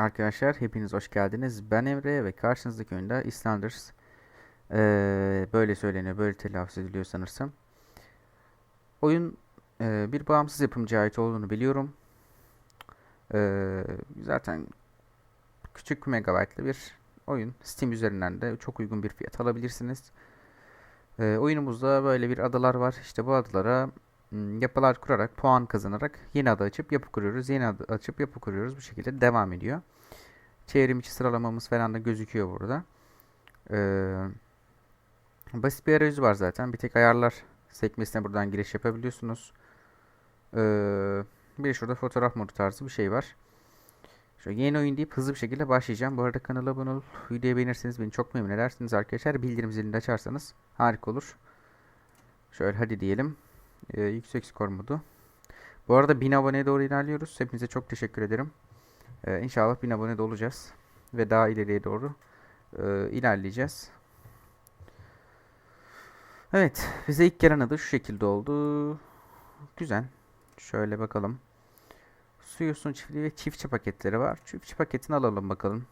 Arkadaşlar hepiniz hoş geldiniz. Ben Emre ve karşınızdaki oyunda Islanders. Ee, böyle söyleniyor, böyle telaffuz ediliyor sanırsam. Oyun e, bir bağımsız yapımcıya ait olduğunu biliyorum. Ee, zaten küçük megabaytlı bir oyun. Steam üzerinden de çok uygun bir fiyat alabilirsiniz. Ee, oyunumuzda böyle bir adalar var. İşte bu adalara yapılar kurarak, puan kazanarak yeni ada açıp yapı kuruyoruz. Yeni ada açıp yapı kuruyoruz. Bu şekilde devam ediyor. Çevrim içi sıralamamız falan da gözüküyor burada. Ee, basit bir arayüzü var zaten. Bir tek ayarlar sekmesine buradan giriş yapabiliyorsunuz. Ee, bir şurada fotoğraf modu tarzı bir şey var. Şöyle yeni oyun deyip hızlı bir şekilde başlayacağım. Bu arada kanala abone olup videoyu beğenirseniz beni çok memnun edersiniz arkadaşlar. Bildirim zilini açarsanız harika olur. Şöyle hadi diyelim. Ee, yüksek skor modu. Bu arada 1000 aboneye doğru ilerliyoruz. Hepinize çok teşekkür ederim. Ee, inşallah 1000 abone de olacağız. Ve daha ileriye doğru e, ilerleyeceğiz. Evet. Bize ilk gelen adı şu şekilde oldu. Güzel. Şöyle bakalım. Su yosun çiftliği ve çiftçi paketleri var. Çiftçi paketini alalım bakalım.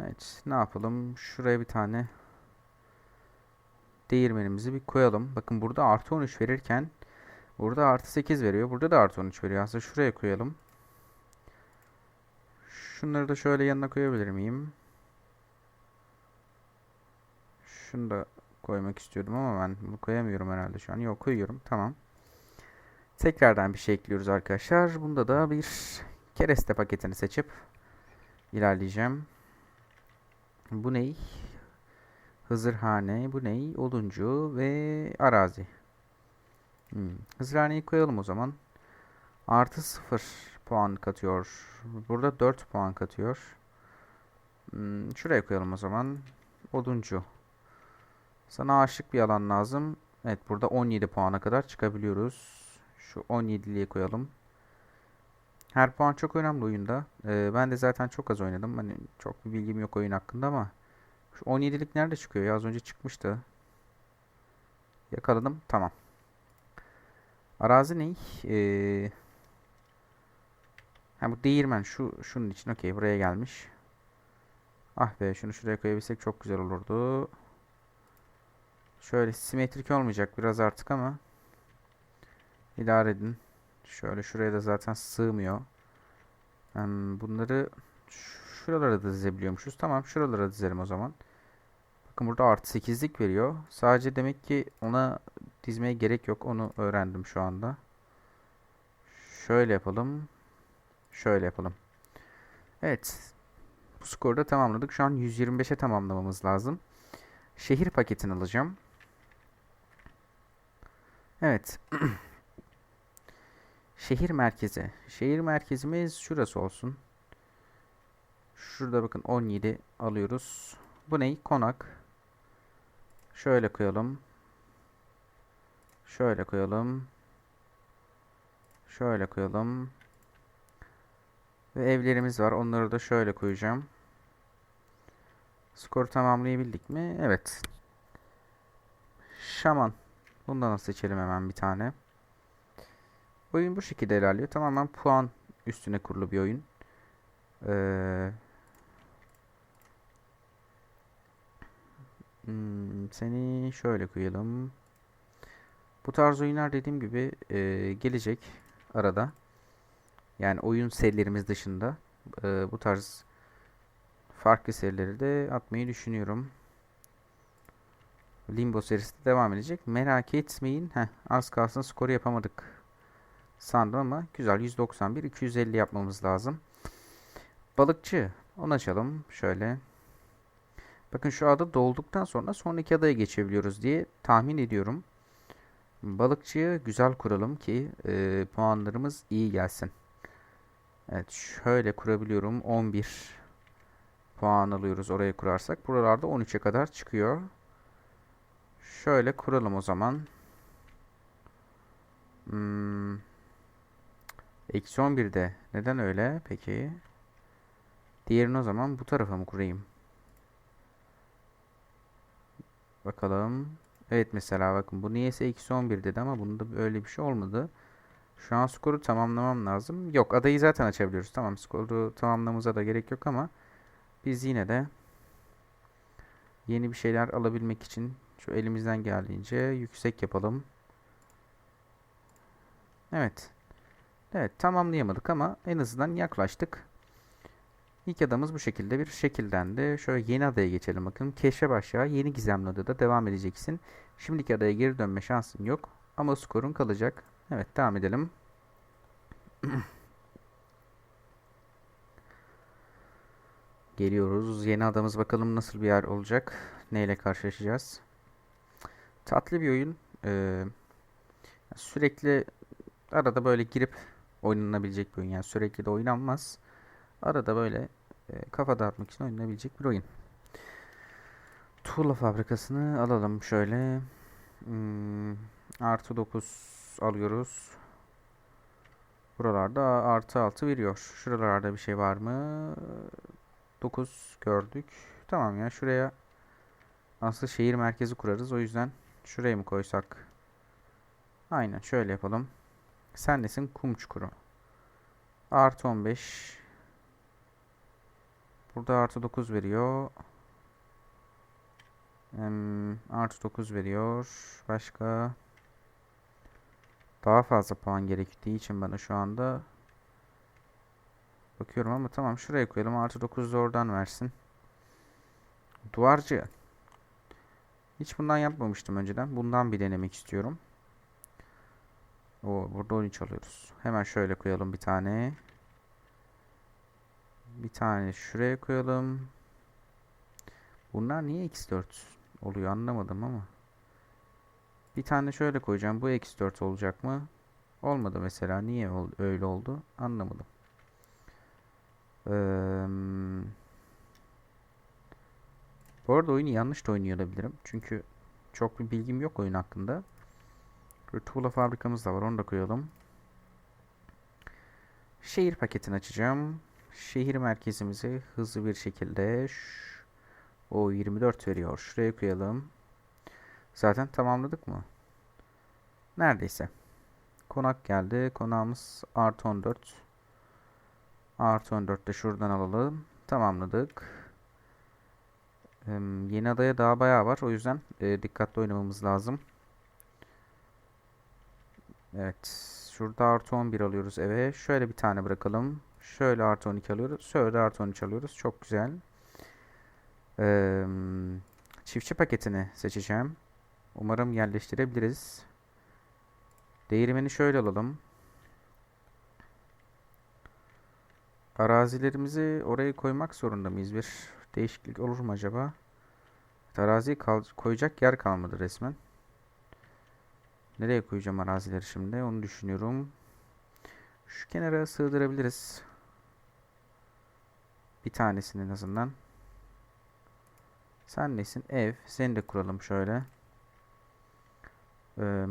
Evet. Ne yapalım? Şuraya bir tane değirmenimizi bir koyalım. Bakın burada artı 13 verirken burada artı 8 veriyor. Burada da artı 13 veriyor. Aslında şuraya koyalım. Şunları da şöyle yanına koyabilir miyim? Şunu da koymak istiyordum ama ben bunu koyamıyorum herhalde şu an. Yok koyuyorum. Tamam. Tekrardan bir şey ekliyoruz arkadaşlar. Bunda da bir kereste paketini seçip ilerleyeceğim. Bu ney? Hızırhane. Bu ney? Oduncu ve arazi. Hmm. Hızırhaneyi koyalım o zaman. Artı 0 puan katıyor. Burada 4 puan katıyor. Hmm, şuraya koyalım o zaman. Oduncu. Sana aşık bir alan lazım. Evet burada 17 puana kadar çıkabiliyoruz. Şu 17'liye koyalım. Her puan çok önemli oyunda. Ee, ben de zaten çok az oynadım. Hani çok bir bilgim yok oyun hakkında ama şu 17'lik nerede çıkıyor ya? Az önce çıkmıştı. Yakaladım. Tamam. Arazi ne? Ee, ha bu değirmen şu şunun için. Okey buraya gelmiş. Ah be şunu şuraya koyabilsek çok güzel olurdu. Şöyle simetrik olmayacak biraz artık ama idare edin. Şöyle şuraya da zaten sığmıyor. Hem bunları şuralara da dizebiliyormuşuz. Tamam şuralara dizelim o zaman. Bakın burada artı 8'lik veriyor. Sadece demek ki ona dizmeye gerek yok. Onu öğrendim şu anda. Şöyle yapalım. Şöyle yapalım. Evet. Bu skoru da tamamladık. Şu an 125'e tamamlamamız lazım. Şehir paketini alacağım. Evet. Şehir merkezi. Şehir merkezimiz şurası olsun. Şurada bakın 17 alıyoruz. Bu ne? Konak. Şöyle koyalım. Şöyle koyalım. Şöyle koyalım. Ve evlerimiz var. Onları da şöyle koyacağım. Skoru tamamlayabildik mi? Evet. Şaman. Bundan seçelim hemen bir tane. Oyun bu şekilde ilerliyor. Tamamen puan üstüne kurulu bir oyun. Ee, hmm, seni şöyle koyalım. Bu tarz oyunlar dediğim gibi e, gelecek arada. Yani oyun serilerimiz dışında e, bu tarz farklı serileri de atmayı düşünüyorum. Limbo serisi de devam edecek. Merak etmeyin. Heh, az kalsın skoru yapamadık sandım ama güzel 191 250 yapmamız lazım. Balıkçı onu açalım şöyle. Bakın şu ada dolduktan sonra sonraki adaya geçebiliyoruz diye tahmin ediyorum. Balıkçıyı güzel kuralım ki e, puanlarımız iyi gelsin. Evet şöyle kurabiliyorum. 11 puan alıyoruz oraya kurarsak. Buralarda 13'e kadar çıkıyor. Şöyle kuralım o zaman. Hmm. Eksi 11'de. Neden öyle? Peki. Diğerini o zaman bu tarafa mı kurayım? Bakalım. Evet mesela bakın bu niyeyse eksi 11 dedi ama bunda öyle bir şey olmadı. Şu an skoru tamamlamam lazım. Yok adayı zaten açabiliyoruz. Tamam skoru tamamlamamıza da gerek yok ama biz yine de yeni bir şeyler alabilmek için şu elimizden geldiğince yüksek yapalım. Evet. Evet tamamlayamadık ama en azından yaklaştık. İlk adamız bu şekilde bir şekillendi. Şöyle yeni adaya geçelim bakın. Keşfe başla. Yeni gizemli adada devam edeceksin. Şimdiki adaya geri dönme şansın yok. Ama skorun kalacak. Evet devam edelim. Geliyoruz. Yeni adamız bakalım nasıl bir yer olacak. Neyle karşılaşacağız. Tatlı bir oyun. Ee, sürekli arada böyle girip oynanabilecek bir oyun. Yani sürekli de oynanmaz. Arada böyle e, kafa dağıtmak için oynanabilecek bir oyun. Tuğla fabrikasını alalım şöyle. Hmm, artı 9 alıyoruz. Buralarda artı 6 veriyor. Şuralarda bir şey var mı? 9 gördük. Tamam ya şuraya aslında şehir merkezi kurarız. O yüzden şuraya mı koysak? Aynen şöyle yapalım. Sen nesin? Kum çukuru. Artı 15. Burada artı 9 veriyor. Hmm, artı 9 veriyor. Başka. Daha fazla puan gerektiği için bana şu anda bakıyorum ama tamam şuraya koyalım. Artı 9 da oradan versin. Duvarcı. Hiç bundan yapmamıştım önceden. Bundan bir denemek istiyorum. O burada 13 alıyoruz. Hemen şöyle koyalım bir tane. Bir tane şuraya koyalım. Bunlar niye x4 oluyor anlamadım ama. Bir tane şöyle koyacağım. Bu x4 olacak mı? Olmadı mesela. Niye öyle oldu? Anlamadım. Ee, bu arada oyunu yanlış da oynuyor olabilirim. Çünkü çok bir bilgim yok oyun hakkında. Bir tuğla fabrikamız da var. Onu da koyalım. Şehir paketini açacağım. Şehir merkezimizi hızlı bir şekilde o 24 veriyor. Şuraya koyalım. Zaten tamamladık mı? Neredeyse. Konak geldi. Konağımız artı 14. Artı 14 de şuradan alalım. Tamamladık. Ee, yeni adaya daha bayağı var. O yüzden e, dikkatli oynamamız lazım. Evet. Şurada artı 11 alıyoruz eve. Şöyle bir tane bırakalım. Şöyle artı 12 alıyoruz. Şöyle artı 13 alıyoruz. Çok güzel. Ee, çiftçi paketini seçeceğim. Umarım yerleştirebiliriz. Değirmeni şöyle alalım. Arazilerimizi oraya koymak zorunda mıyız? Bir değişiklik olur mu acaba? Araziyi koyacak yer kalmadı resmen. Nereye koyacağım arazileri şimdi? Onu düşünüyorum. Şu kenara sığdırabiliriz. Bir tanesini en azından. Sen nesin? Ev. Seni de kuralım şöyle. Ee,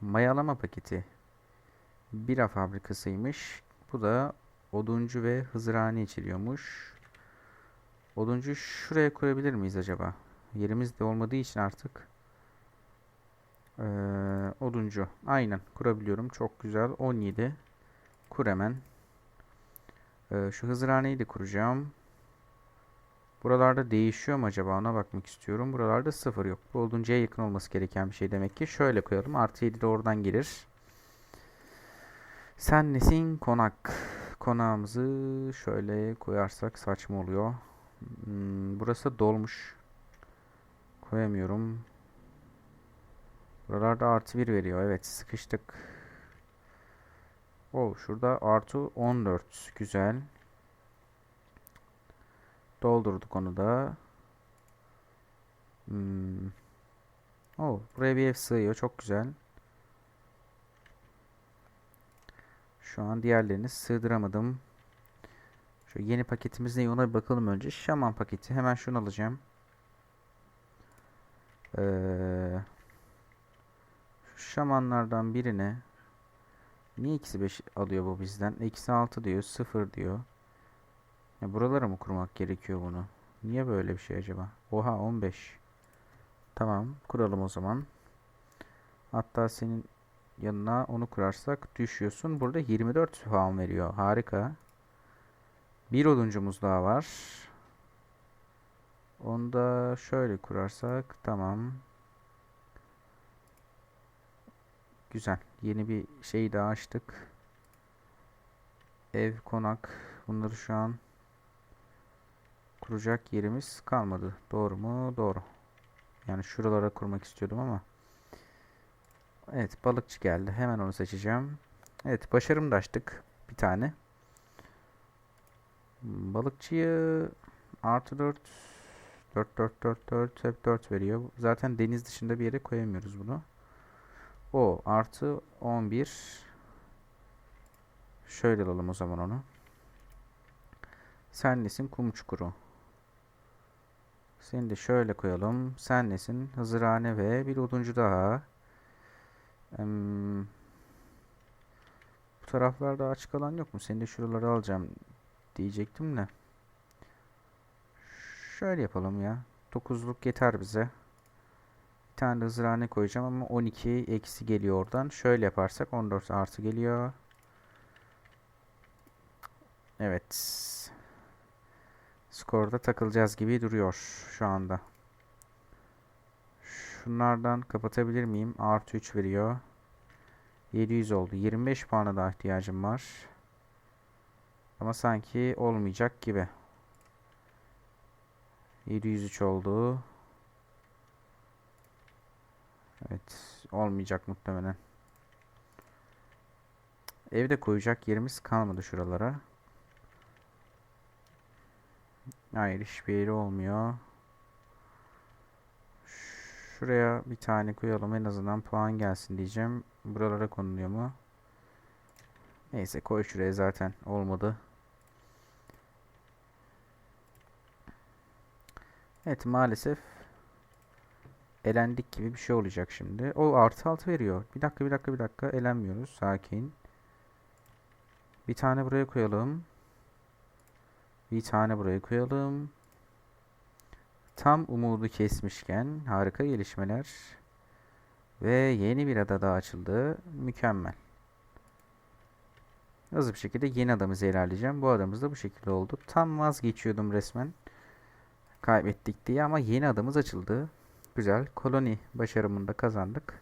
mayalama paketi. Bira fabrikasıymış. Bu da oduncu ve hızırhane içeriyormuş. Oduncu şuraya kurabilir miyiz acaba? Yerimiz de olmadığı için artık. Ee, oduncu. Aynen kurabiliyorum. Çok güzel. 17. Kur hemen. Ee, şu hızırhaneyi de kuracağım. Buralarda değişiyor mu acaba ona bakmak istiyorum. Buralarda sıfır yok. Bu olunca yakın olması gereken bir şey demek ki. Şöyle koyalım. Artı 7 de oradan gelir. Sen nesin? Konak. Konağımızı şöyle koyarsak saçma oluyor. Hmm, burası dolmuş. Koyamıyorum. Buralarda artı 1 veriyor. Evet sıkıştık. Oh şurada artı 14. Güzel. Doldurduk onu da. Hmm. Oh buraya bir ev sığıyor. Çok güzel. Şu an diğerlerini sığdıramadım. Şu yeni paketimiz ne ona bir bakalım önce. Şaman paketi. Hemen şunu alacağım. Ee, şu şamanlardan birine Niye ikisi 5 alıyor bu bizden? Eksi 6 diyor. 0 diyor. Ya buralara mı kurmak gerekiyor bunu? Niye böyle bir şey acaba? Oha 15. Tamam. Kuralım o zaman. Hatta senin yanına onu kurarsak düşüyorsun. Burada 24 puan veriyor. Harika. Bir oduncumuz daha var. Onu da şöyle kurarsak tamam. Güzel. Yeni bir şey daha açtık. Ev, konak. Bunları şu an kuracak yerimiz kalmadı. Doğru mu? Doğru. Yani şuralara kurmak istiyordum ama. Evet balıkçı geldi. Hemen onu seçeceğim. Evet başarım da açtık. Bir tane. Balıkçıyı artı 4 4 4 4 4 hep 4 veriyor. Zaten deniz dışında bir yere koyamıyoruz bunu. O artı 11 Şöyle alalım o zaman onu. Sen nesin? Kum çukuru. Seni de şöyle koyalım. Sen nesin? Hazırhane ve bir oduncu daha. Hmm. Bu taraflarda açık alan yok mu? Seni de şuraları alacağım diyecektim de. Şöyle yapalım ya. 9'luk yeter bize. Tane de hızırhane koyacağım ama 12 eksi geliyor oradan. Şöyle yaparsak 14 artı geliyor. Evet. Skorda takılacağız gibi duruyor şu anda. Şunlardan kapatabilir miyim? Artı 3 veriyor. 700 oldu. 25 puana daha ihtiyacım var. Ama sanki olmayacak gibi. 703 oldu. Evet. Olmayacak muhtemelen. Evde koyacak yerimiz kalmadı şuralara. Hayır hiçbir yeri olmuyor. Şuraya bir tane koyalım en azından puan gelsin diyeceğim. Buralara konuluyor mu? Neyse koy şuraya zaten olmadı. Evet maalesef elendik gibi bir şey olacak şimdi. O artı altı veriyor. Bir dakika bir dakika bir dakika elenmiyoruz. Sakin. Bir tane buraya koyalım. Bir tane buraya koyalım. Tam umudu kesmişken harika gelişmeler. Ve yeni bir ada daha açıldı. Mükemmel. Hızlı bir şekilde yeni adamızı ilerleyeceğim. Bu adamız da bu şekilde oldu. Tam vazgeçiyordum resmen. Kaybettik diye ama yeni adamız açıldı. Güzel. Koloni başarımını da kazandık.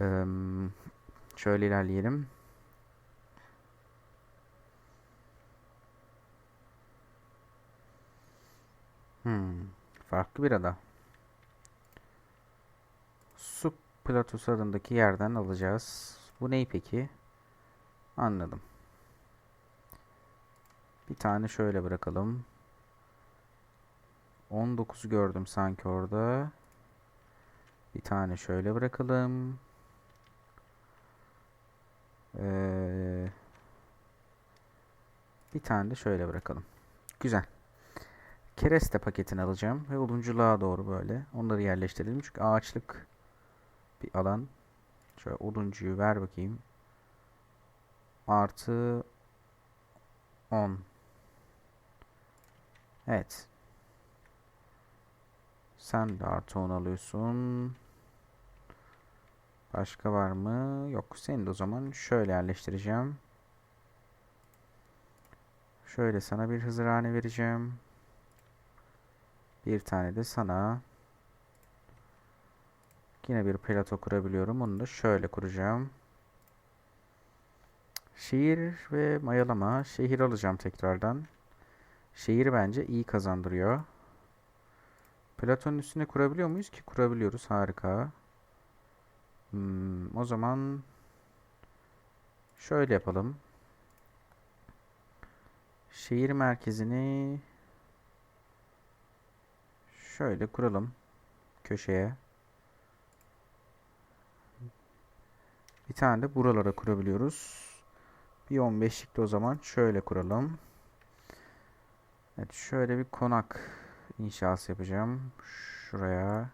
Ee, şöyle ilerleyelim. Hmm, farklı bir ada. Su platosu adındaki yerden alacağız. Bu ney peki? Anladım. Bir tane şöyle bırakalım. 19 gördüm sanki orada. Bir tane şöyle bırakalım. Ee, bir tane de şöyle bırakalım. Güzel. Kereste paketini alacağım ve odunculuğa doğru böyle onları yerleştirelim. Çünkü ağaçlık bir alan. Şöyle oduncuyu ver bakayım. Artı 10. Evet. Sen de artı 10 alıyorsun. Başka var mı? Yok. Seni de o zaman şöyle yerleştireceğim. Şöyle sana bir hızırhane vereceğim. Bir tane de sana. Yine bir plato kurabiliyorum. Onu da şöyle kuracağım. Şehir ve mayalama. Şehir alacağım tekrardan. Şehir bence iyi kazandırıyor. Platonun üstüne kurabiliyor muyuz ki? Kurabiliyoruz. Harika. Hmm, o zaman şöyle yapalım. Şehir merkezini şöyle kuralım. Köşeye. Bir tane de buralara kurabiliyoruz. Bir 15'lik de o zaman şöyle kuralım. Evet şöyle bir konak inşası yapacağım. Şuraya.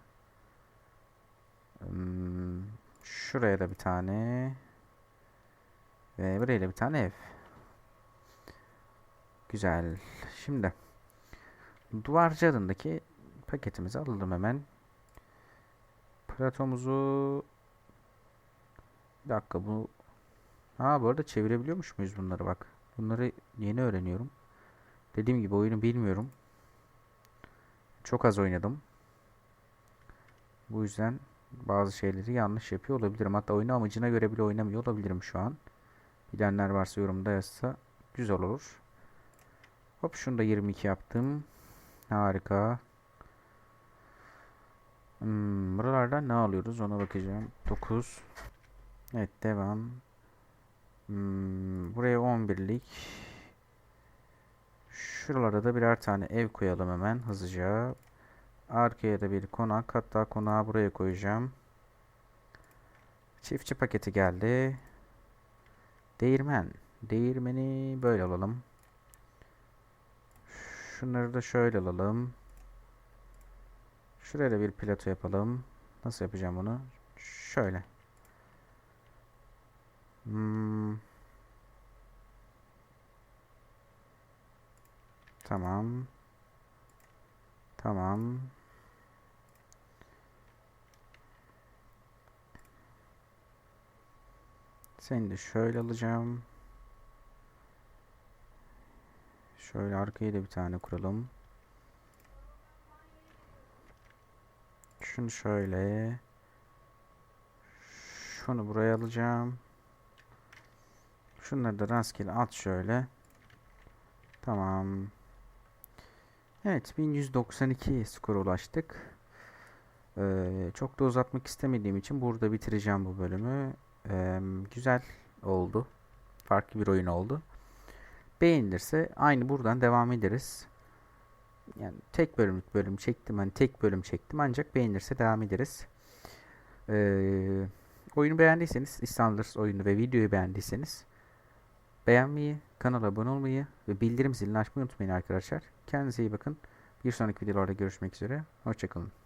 Hmm, şuraya da bir tane. Ve buraya da bir tane ev. Güzel. Şimdi duvarcı adındaki paketimizi alalım hemen. Platomuzu Bir dakika bu Ha bu arada çevirebiliyormuş muyuz bunları bak. Bunları yeni öğreniyorum. Dediğim gibi oyunu bilmiyorum. Çok az oynadım. Bu yüzden bazı şeyleri yanlış yapıyor olabilirim. Hatta oyunu amacına göre bile oynamıyor olabilirim şu an. Bilenler varsa yorumda yazsa güzel olur. Hop şunu da 22 yaptım. Harika. Hmm, buralardan ne alıyoruz ona bakacağım. 9. Evet devam. Hmm, buraya 11'lik. Şuralara da birer tane ev koyalım hemen hızlıca. Arkaya da bir konak. Hatta konağı buraya koyacağım. Çiftçi paketi geldi. Değirmen. Değirmeni böyle alalım. Şunları da şöyle alalım. Şuraya da bir plato yapalım. Nasıl yapacağım bunu? Şöyle. Hmm. Tamam. Tamam. Seni de şöyle alacağım. Şöyle arkaya da bir tane kuralım. Şunu şöyle. Şunu buraya alacağım. Şunları da rastgele at şöyle. Tamam. Evet 1192 skora ulaştık. Ee, çok da uzatmak istemediğim için burada bitireceğim bu bölümü. Ee, güzel oldu. Farklı bir oyun oldu. Beğenilirse aynı buradan devam ederiz. Yani tek bölümlük bölüm çektim. Hani tek bölüm çektim ancak beğenirse devam ederiz. Ee, oyunu beğendiyseniz İstanbul oyunu ve videoyu beğendiyseniz beğenmeyi, kanala abone olmayı ve bildirim zilini açmayı unutmayın arkadaşlar. Kendinize iyi bakın. Bir sonraki videolarda görüşmek üzere. Hoşçakalın.